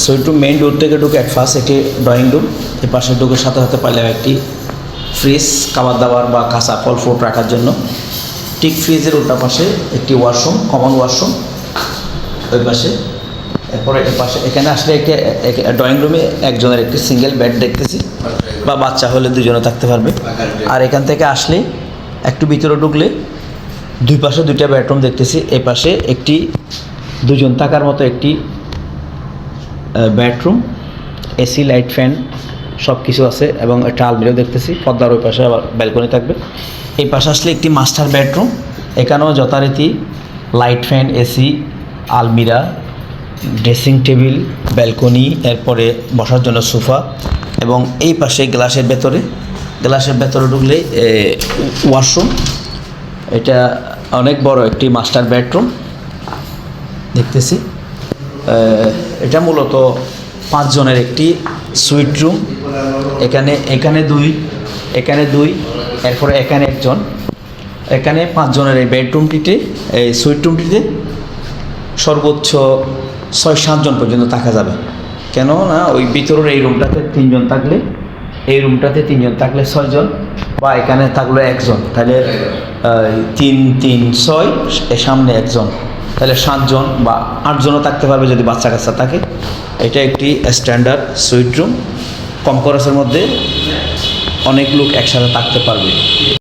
Sweet room main ডোর থেকে ঢুকে এক ফার্স্ট একটি ড্রয়িং রুম এ পাশে ঢুকে সাথে সাথে পারলাম একটি ফ্রিজ খাবার দাবার বা কাঁচা ফল ফ্রুট রাখার জন্য। ঠিক ফ্রিজের উল্টা পাশে একটি ওয়াশরুম কমন ওয়াশরুম ওই পাশে। এরপরে এর পাশে, এখানে আসলে একটি ড্রয়িং রুমে একজনের একটি সিঙ্গেল বেড দেখতেছি। বা বাচ্চা হলে দুজনে থাকতে পারবে। আর এখান থেকে আসলে একটু ভিতরে ঢুকলে দুই পাশে দুইটা বেডরুম দেখতেছি। এ পাশে একটি দুজন থাকার মতো একটি বেডরুম এসি লাইট ফ্যান সব কিছু আছে এবং একটা আলমিরাও দেখতেছি পদ্মার ওই পাশে আবার ব্যালকনি থাকবে। এই পাশে আসলে একটি মাস্টার বেডরুম এখানেও যথারীতি লাইট ফ্যান এসি আলমিরা ড্রেসিং টেবিল ব্যালকনি এরপরে বসার জন্য সোফা এবং এই পাশে গ্লাসের ভেতরে গ্লাসের ভেতরে ঢুকলে ওয়াশরুম এটা অনেক বড় একটি মাস্টার বেডরুম দেখতেছি। এটা মূলত পাঁচজনের একটি সুইট রুম এখানে এখানে দুই এখানে দুই, এরপরে এখানে একজন। এখানে পাঁচজনের এই বেডরুমটিতে এই সুইট রুমটিতে সর্বোচ্চ ছয় সাতজন পর্যন্ত থাকা যাবে। কেন না ওই ভিতরের এই রুমটাতে তিনজন থাকলে, এই রুমটাতে তিনজন থাকলে ছয়জন বা এখানে থাকলে একজন। তাহলে তিন তিন, ছয় সামনে একজন। তাহলে সাতজন বা আটজনও থাকতে পারবে যদি বাচ্চা কাচ্চা থাকে। এটা একটি স্ট্যান্ডার্ড সুইট রুম কম খরচের মধ্যে অনেক লোক একসাথে থাকতে পারবে।